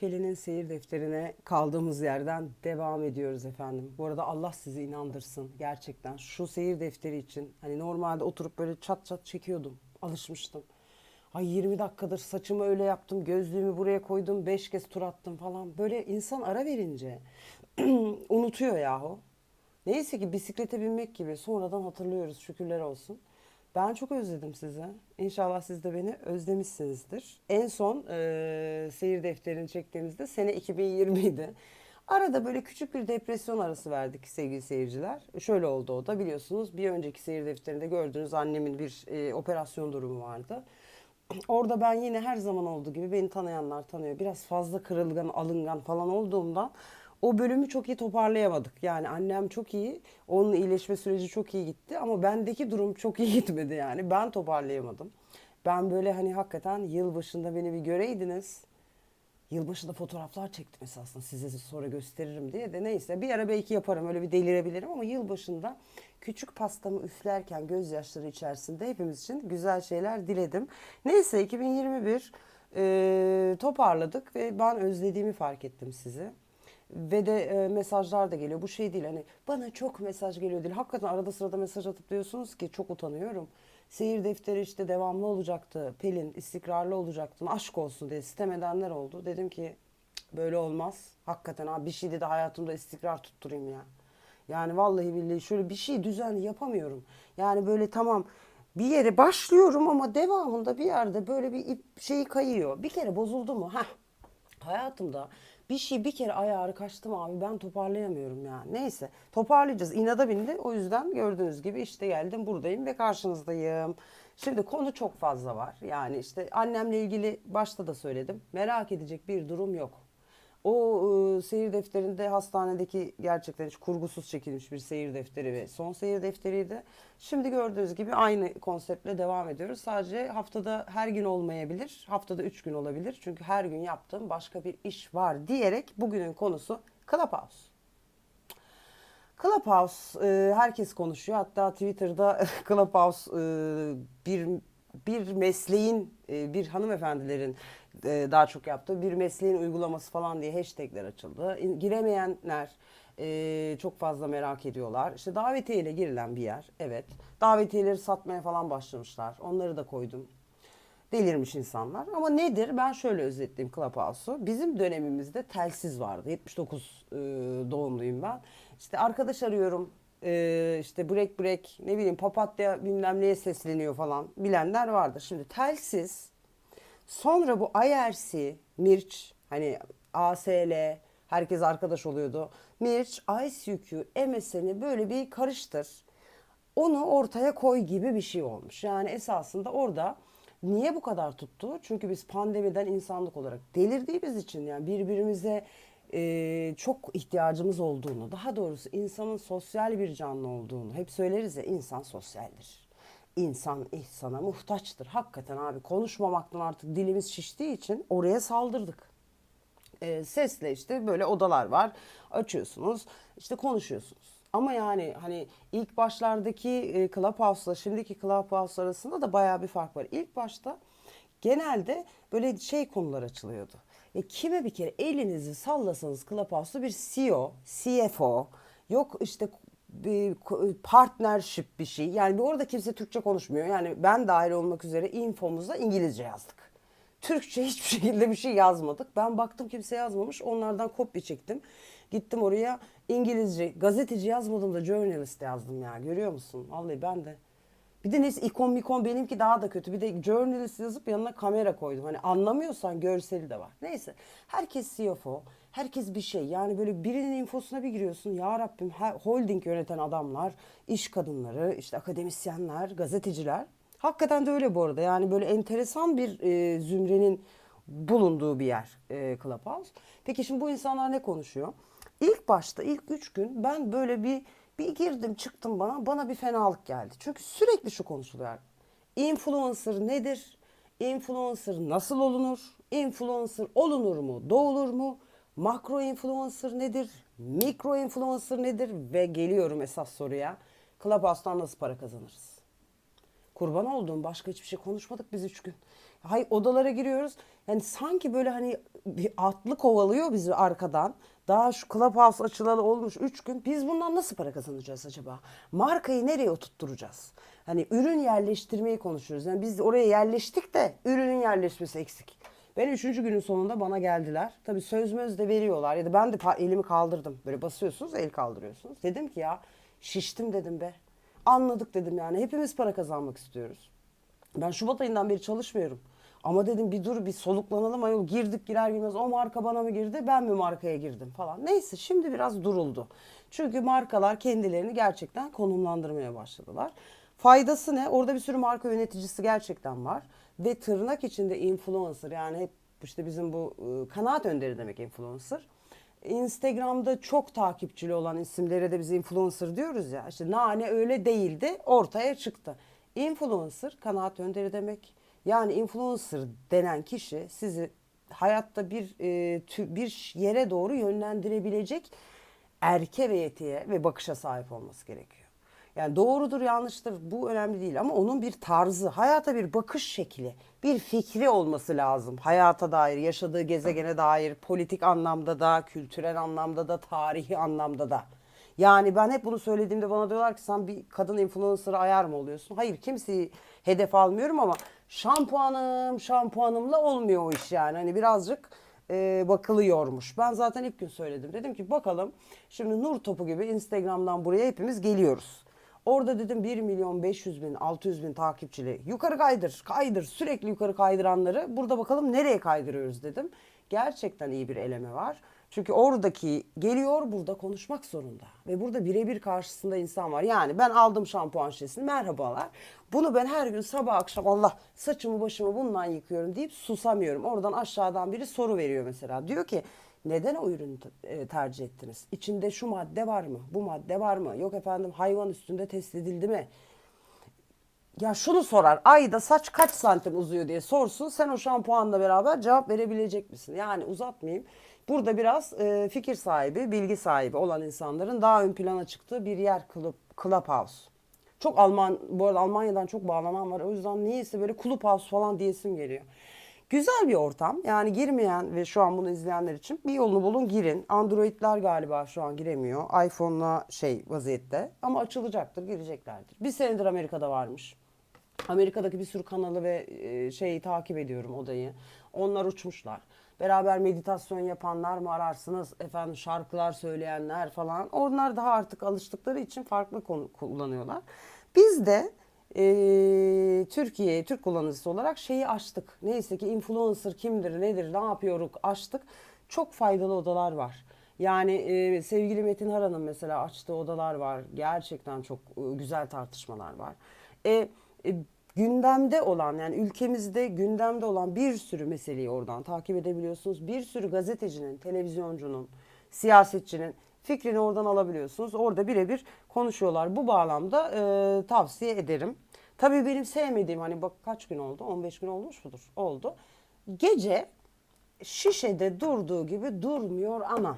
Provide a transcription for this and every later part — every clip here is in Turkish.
Pelin'in seyir defterine kaldığımız yerden devam ediyoruz efendim. Bu arada Allah sizi inandırsın gerçekten. Şu seyir defteri için hani normalde oturup böyle çat çat çekiyordum. Alışmıştım. Ay 20 dakikadır saçımı öyle yaptım, gözlüğümü buraya koydum, 5 kez tur attım falan. Böyle insan ara verince unutuyor yahu. Neyse ki bisiklete binmek gibi sonradan hatırlıyoruz şükürler olsun. Ben çok özledim sizi. İnşallah siz de beni özlemişsinizdir. En son eee, seyir defterini çektiğimizde sene 2020 idi. Arada böyle küçük bir depresyon arası verdik sevgili seyirciler. Şöyle oldu o da biliyorsunuz bir önceki seyir defterinde gördüğünüz annemin bir eee, operasyon durumu vardı. Orada ben yine her zaman olduğu gibi beni tanıyanlar tanıyor. Biraz fazla kırılgan, alıngan falan olduğumdan o bölümü çok iyi toparlayamadık. Yani annem çok iyi, onun iyileşme süreci çok iyi gitti ama bendeki durum çok iyi gitmedi yani. Ben toparlayamadım. Ben böyle hani hakikaten yılbaşında beni bir göreydiniz. Yılbaşında fotoğraflar çektim esasında size sonra gösteririm diye de neyse bir ara belki yaparım öyle bir delirebilirim ama yılbaşında küçük pastamı üflerken gözyaşları içerisinde hepimiz için güzel şeyler diledim. Neyse 2021 e, toparladık ve ben özlediğimi fark ettim sizi. Ve de e, mesajlar da geliyor. Bu şey değil hani bana çok mesaj geliyor değil. Hakikaten arada sırada mesaj atıp diyorsunuz ki çok utanıyorum. Seyir defteri işte devamlı olacaktı. Pelin istikrarlı olacaktın. Aşk olsun diye sitem edenler oldu. Dedim ki "Cık, böyle olmaz. Hakikaten abi bir şeyde de hayatımda istikrar tutturayım ya. Yani vallahi billahi şöyle bir şey düzenli yapamıyorum. Yani böyle tamam bir yere başlıyorum ama devamında bir yerde böyle bir ip şeyi kayıyor. Bir kere bozuldu mu? Heh hayatımda bir şey bir kere ayarı kaçtım abi ben toparlayamıyorum ya. Neyse toparlayacağız. İnada bindi. O yüzden gördüğünüz gibi işte geldim buradayım ve karşınızdayım. Şimdi konu çok fazla var. Yani işte annemle ilgili başta da söyledim. Merak edecek bir durum yok. O e, seyir defterinde hastanedeki gerçekten hiç kurgusuz çekilmiş bir seyir defteri ve son seyir defteriydi. Şimdi gördüğünüz gibi aynı konseptle devam ediyoruz. Sadece haftada her gün olmayabilir, haftada üç gün olabilir. Çünkü her gün yaptığım başka bir iş var diyerek bugünün konusu Clubhouse. Clubhouse e, herkes konuşuyor. Hatta Twitter'da Clubhouse e, bir bir mesleğin e, bir hanımefendilerin e, daha çok yaptığı bir mesleğin uygulaması falan diye hashtagler açıldı. Giremeyenler e, çok fazla merak ediyorlar. İşte davetiyeyle girilen bir yer. Evet. Davetiyeleri satmaya falan başlamışlar. Onları da koydum delirmiş insanlar. Ama nedir? Ben şöyle özetleyeyim Clubhouse'u. Bizim dönemimizde telsiz vardı. 79 e, doğumluyum ben. İşte arkadaş arıyorum. E, işte break break ne bileyim papatya bilmem neye sesleniyor falan bilenler vardır. Şimdi telsiz sonra bu IRC, Mirç hani ASL herkes arkadaş oluyordu. Mirç, ICQ, MSN'i böyle bir karıştır onu ortaya koy gibi bir şey olmuş. Yani esasında orada niye bu kadar tuttu? Çünkü biz pandemiden insanlık olarak delirdiğimiz için yani birbirimize e, çok ihtiyacımız olduğunu, daha doğrusu insanın sosyal bir canlı olduğunu hep söyleriz ya insan sosyaldir. İnsan insana muhtaçtır. Hakikaten abi konuşmamaktan artık dilimiz şiştiği için oraya saldırdık e, sesle işte böyle odalar var. Açıyorsunuz işte konuşuyorsunuz. Ama yani hani ilk başlardaki e, Clubhouse'la şimdiki Clubhouse arasında da bayağı bir fark var. İlk başta genelde böyle şey konular açılıyordu. Ya kime bir kere elinizi sallasanız Clubhouse'da bir CEO, CFO, yok işte bir partnership bir şey. Yani bir orada kimse Türkçe konuşmuyor. Yani ben dahil olmak üzere infomuzda İngilizce yazdık. Türkçe hiçbir şekilde bir şey yazmadık. Ben baktım kimse yazmamış. Onlardan kopya çektim. Gittim oraya İngilizce, gazeteci yazmadım da journalist yazdım ya. Görüyor musun? Vallahi ben de. Bir de neyse ikon mikon benimki daha da kötü. Bir de journalist yazıp yanına kamera koydum. Hani anlamıyorsan görseli de var. Neyse. Herkes CFO. Herkes bir şey. Yani böyle birinin infosuna bir giriyorsun. Ya Rabbim holding yöneten adamlar, iş kadınları, işte akademisyenler, gazeteciler. Hakikaten de öyle bu arada. Yani böyle enteresan bir e, zümrenin bulunduğu bir yer e, Clubhouse. Peki şimdi bu insanlar ne konuşuyor? İlk başta ilk üç gün ben böyle bir bir girdim çıktım bana bana bir fenalık geldi. Çünkü sürekli şu konuşuluyor. Influencer nedir? Influencer nasıl olunur? Influencer olunur mu? Doğulur mu? Makro influencer nedir? Mikro influencer nedir? Ve geliyorum esas soruya. Clubhouse'dan nasıl para kazanırız? Kurban olduğum başka hiçbir şey konuşmadık biz üç gün. Hay odalara giriyoruz. Yani sanki böyle hani bir atlı kovalıyor bizi arkadan. Daha şu Clubhouse açılalı olmuş 3 gün. Biz bundan nasıl para kazanacağız acaba? Markayı nereye oturtturacağız? Hani ürün yerleştirmeyi konuşuyoruz. Yani biz oraya yerleştik de ürünün yerleşmesi eksik. Ben üçüncü günün sonunda bana geldiler. Tabii söz de veriyorlar ya da ben de elimi kaldırdım. Böyle basıyorsunuz el kaldırıyorsunuz. Dedim ki ya şiştim dedim be. Anladık dedim yani hepimiz para kazanmak istiyoruz. Ben Şubat ayından beri çalışmıyorum. Ama dedim bir dur bir soluklanalım ayol girdik girer girmez o marka bana mı girdi ben mi markaya girdim falan. Neyse şimdi biraz duruldu. Çünkü markalar kendilerini gerçekten konumlandırmaya başladılar. Faydası ne? Orada bir sürü marka yöneticisi gerçekten var. Ve tırnak içinde influencer yani hep işte bizim bu e, kanaat önderi demek influencer. Instagram'da çok takipçili olan isimlere de biz influencer diyoruz ya. İşte Nane öyle değildi ortaya çıktı. Influencer kanaat önderi demek. Yani influencer denen kişi sizi hayatta bir e, tü- bir yere doğru yönlendirebilecek erke ve yetiye ve bakışa sahip olması gerekiyor. Yani doğrudur yanlıştır bu önemli değil ama onun bir tarzı, hayata bir bakış şekli, bir fikri olması lazım. Hayata dair, yaşadığı gezegene dair, politik anlamda da, kültürel anlamda da, tarihi anlamda da. Yani ben hep bunu söylediğimde bana diyorlar ki sen bir kadın influencer'a ayar mı oluyorsun? Hayır kimseyi hedef almıyorum ama şampuanım şampuanımla olmuyor o iş yani. Hani birazcık e, bakılıyormuş. Ben zaten ilk gün söyledim. Dedim ki bakalım şimdi nur topu gibi Instagram'dan buraya hepimiz geliyoruz. Orada dedim 1 milyon 500 bin 600 bin takipçili yukarı kaydır kaydır sürekli yukarı kaydıranları burada bakalım nereye kaydırıyoruz dedim. Gerçekten iyi bir eleme var. Çünkü oradaki geliyor burada konuşmak zorunda. Ve burada birebir karşısında insan var. Yani ben aldım şampuan şişesini merhabalar. Bunu ben her gün sabah akşam Allah saçımı başımı bundan yıkıyorum deyip susamıyorum. Oradan aşağıdan biri soru veriyor mesela. Diyor ki neden o ürünü e, tercih ettiniz? İçinde şu madde var mı? Bu madde var mı? Yok efendim hayvan üstünde test edildi mi? Ya şunu sorar. Ayda saç kaç santim uzuyor diye sorsun. Sen o şampuanla beraber cevap verebilecek misin? Yani uzatmayayım. Burada biraz e, fikir sahibi, bilgi sahibi olan insanların daha ön plana çıktığı bir yer Club, Clubhouse. Çok Alman, bu arada Almanya'dan çok bağlanan var. O yüzden niyeyse böyle Clubhouse falan diyesim geliyor. Güzel bir ortam. Yani girmeyen ve şu an bunu izleyenler için bir yolunu bulun girin. Android'ler galiba şu an giremiyor. iPhone'la şey vaziyette. Ama açılacaktır, gireceklerdir. Bir senedir Amerika'da varmış. Amerika'daki bir sürü kanalı ve e, şeyi takip ediyorum odayı. Onlar uçmuşlar. Beraber meditasyon yapanlar mı ararsınız? Efendim şarkılar söyleyenler falan. Onlar daha artık alıştıkları için farklı konu kullanıyorlar. Biz de e, Türkiye, Türk kullanıcısı olarak şeyi açtık. Neyse ki influencer kimdir, nedir, ne yapıyoruz açtık. Çok faydalı odalar var. Yani e, sevgili Metin Haran'ın mesela açtığı odalar var. Gerçekten çok e, güzel tartışmalar var. E, e, gündemde olan yani ülkemizde gündemde olan bir sürü meseleyi oradan takip edebiliyorsunuz. Bir sürü gazetecinin, televizyoncunun, siyasetçinin fikrini oradan alabiliyorsunuz. Orada birebir konuşuyorlar. Bu bağlamda e, tavsiye ederim. Tabii benim sevmediğim hani bak kaç gün oldu? 15 gün olmuş mudur? Oldu. Gece şişede durduğu gibi durmuyor anam.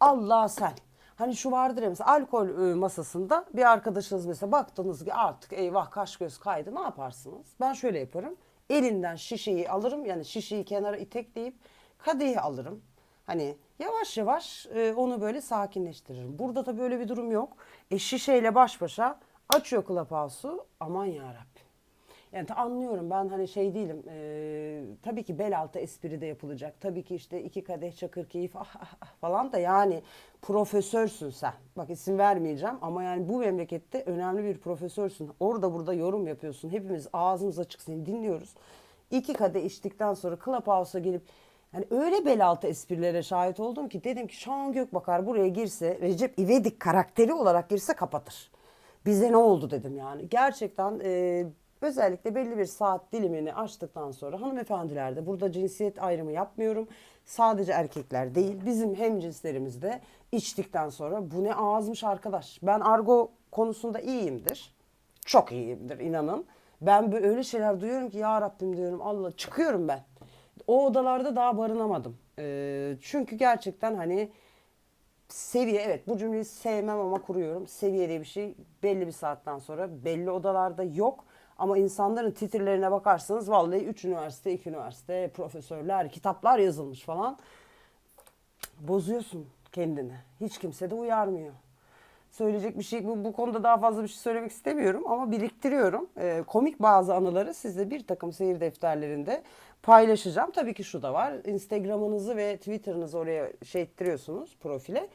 Allah sen. Hani şu vardır ya mesela alkol e, masasında bir arkadaşınız mesela baktınız ki artık eyvah kaş göz kaydı ne yaparsınız? Ben şöyle yaparım. Elinden şişeyi alırım yani şişeyi kenara itekleyip kadehi alırım. Hani yavaş yavaş e, onu böyle sakinleştiririm. Burada da böyle bir durum yok. E şişeyle baş başa açıyor Clubhouse'u aman yarabbim. Yani anlıyorum ben hani şey değilim. eee, tabii ki bel altı espri de yapılacak. Tabii ki işte iki kadeh çakır keyif ah, ah, ah falan da yani profesörsün sen. Bak isim vermeyeceğim ama yani bu memlekette önemli bir profesörsün. Orada burada yorum yapıyorsun. Hepimiz ağzımız açık seni dinliyoruz. İki kadeh içtikten sonra Clubhouse'a gelip yani öyle bel altı esprilere şahit oldum ki dedim ki Şahan Gökbakar buraya girse Recep İvedik karakteri olarak girse kapatır. Bize ne oldu dedim yani. Gerçekten e, özellikle belli bir saat dilimini açtıktan sonra hanımefendilerde burada cinsiyet ayrımı yapmıyorum. Sadece erkekler değil bizim hemcinslerimiz de içtikten sonra bu ne ağızmış arkadaş. Ben argo konusunda iyiyimdir. Çok iyiyimdir inanın. Ben böyle öyle şeyler duyuyorum ki ya Rabbim diyorum Allah çıkıyorum ben. O odalarda daha barınamadım. E, çünkü gerçekten hani seviye evet bu cümleyi sevmem ama kuruyorum. Seviye diye bir şey belli bir saatten sonra belli odalarda yok. Ama insanların titirlerine bakarsanız vallahi 3 üniversite, 2 üniversite, profesörler, kitaplar yazılmış falan. Bozuyorsun kendini. Hiç kimse de uyarmıyor. Söyleyecek bir şey bu, bu konuda daha fazla bir şey söylemek istemiyorum ama biriktiriyorum. Ee, komik bazı anıları sizle bir takım seyir defterlerinde paylaşacağım. Tabii ki şu da var. Instagram'ınızı ve Twitter'ınızı oraya şey ettiriyorsunuz profile.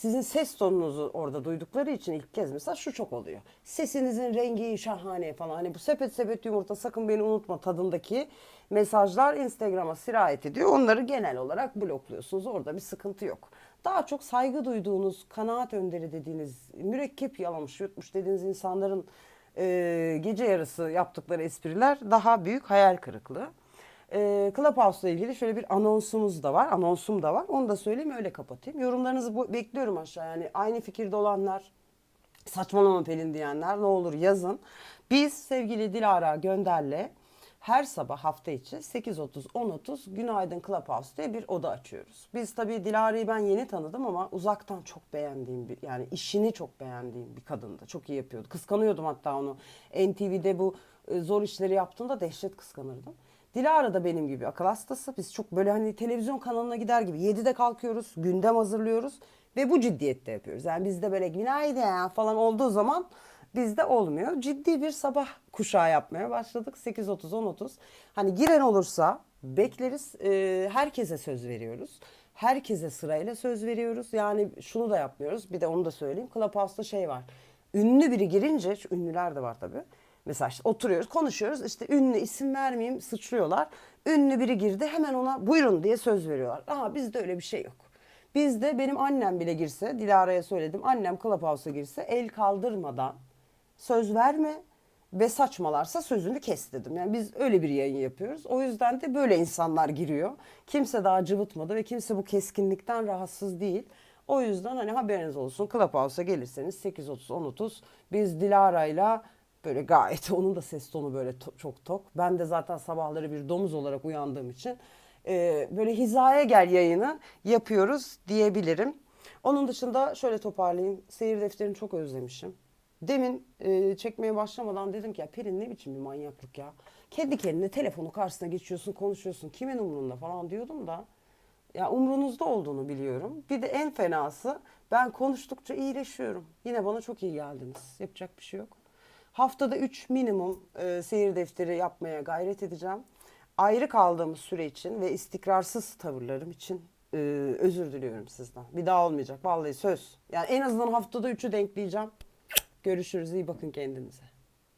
Sizin ses tonunuzu orada duydukları için ilk kez mesela şu çok oluyor. Sesinizin rengi şahane falan. Hani bu sepet sepet yumurta sakın beni unutma tadındaki mesajlar Instagram'a sirayet ediyor. Onları genel olarak blokluyorsunuz. Orada bir sıkıntı yok. Daha çok saygı duyduğunuz, kanaat önderi dediğiniz, mürekkep yalamış yutmuş dediğiniz insanların e, gece yarısı yaptıkları espriler daha büyük hayal kırıklığı. E, Clubhouse'la ilgili şöyle bir anonsumuz da var, anonsum da var. Onu da söyleyeyim öyle kapatayım. Yorumlarınızı bu- bekliyorum aşağı yani aynı fikirde olanlar, saçmalama Pelin diyenler ne olur yazın. Biz sevgili Dilara Gönder'le her sabah hafta içi 8.30 10.30 Günaydın Clubhouse diye bir oda açıyoruz. Biz tabii Dilara'yı ben yeni tanıdım ama uzaktan çok beğendiğim bir yani işini çok beğendiğim bir kadındı. Çok iyi yapıyordu. Kıskanıyordum hatta onu. NTV'de bu e, zor işleri yaptığında dehşet kıskanırdım. Dilara da benim gibi akıl hastası. Biz çok böyle hani televizyon kanalına gider gibi 7'de kalkıyoruz, gündem hazırlıyoruz ve bu ciddiyette yapıyoruz. Yani bizde böyle günaydın falan olduğu zaman bizde olmuyor. Ciddi bir sabah kuşağı yapmaya başladık. 8.30, 10.30. Hani giren olursa bekleriz. Ee, herkese söz veriyoruz. Herkese sırayla söz veriyoruz. Yani şunu da yapmıyoruz. Bir de onu da söyleyeyim. Clubhouse'da şey var. Ünlü biri girince, şu ünlüler de var tabii. Mesela işte oturuyoruz, konuşuyoruz. İşte ünlü isim vermeyeyim sıçrıyorlar. Ünlü biri girdi hemen ona buyurun diye söz veriyorlar. Ama bizde öyle bir şey yok. Bizde benim annem bile girse, Dilara'ya söyledim. Annem Clubhouse'a girse el kaldırmadan söz verme ve saçmalarsa sözünü kes dedim. Yani biz öyle bir yayın yapıyoruz. O yüzden de böyle insanlar giriyor. Kimse daha cıvıtmadı ve kimse bu keskinlikten rahatsız değil. O yüzden hani haberiniz olsun Clubhouse'a gelirseniz 8.30 10.30 biz Dilara'yla böyle gayet onun da ses tonu böyle to- çok tok. Ben de zaten sabahları bir domuz olarak uyandığım için e, böyle hizaya gel yayını yapıyoruz diyebilirim. Onun dışında şöyle toparlayayım. Seyir defterini çok özlemişim. Demin e, çekmeye başlamadan dedim ki ya Pelin ne biçim bir manyaklık ya. Kendi kendine telefonu karşısına geçiyorsun konuşuyorsun kimin umrunda falan diyordum da. Ya umrunuzda olduğunu biliyorum. Bir de en fenası ben konuştukça iyileşiyorum. Yine bana çok iyi geldiniz. Yapacak bir şey yok. Haftada 3 minimum e, seyir defteri yapmaya gayret edeceğim. Ayrı kaldığımız süre için ve istikrarsız tavırlarım için e, özür diliyorum sizden. Bir daha olmayacak vallahi söz. Yani en azından haftada 3'ü denkleyeceğim. Görüşürüz iyi bakın kendinize.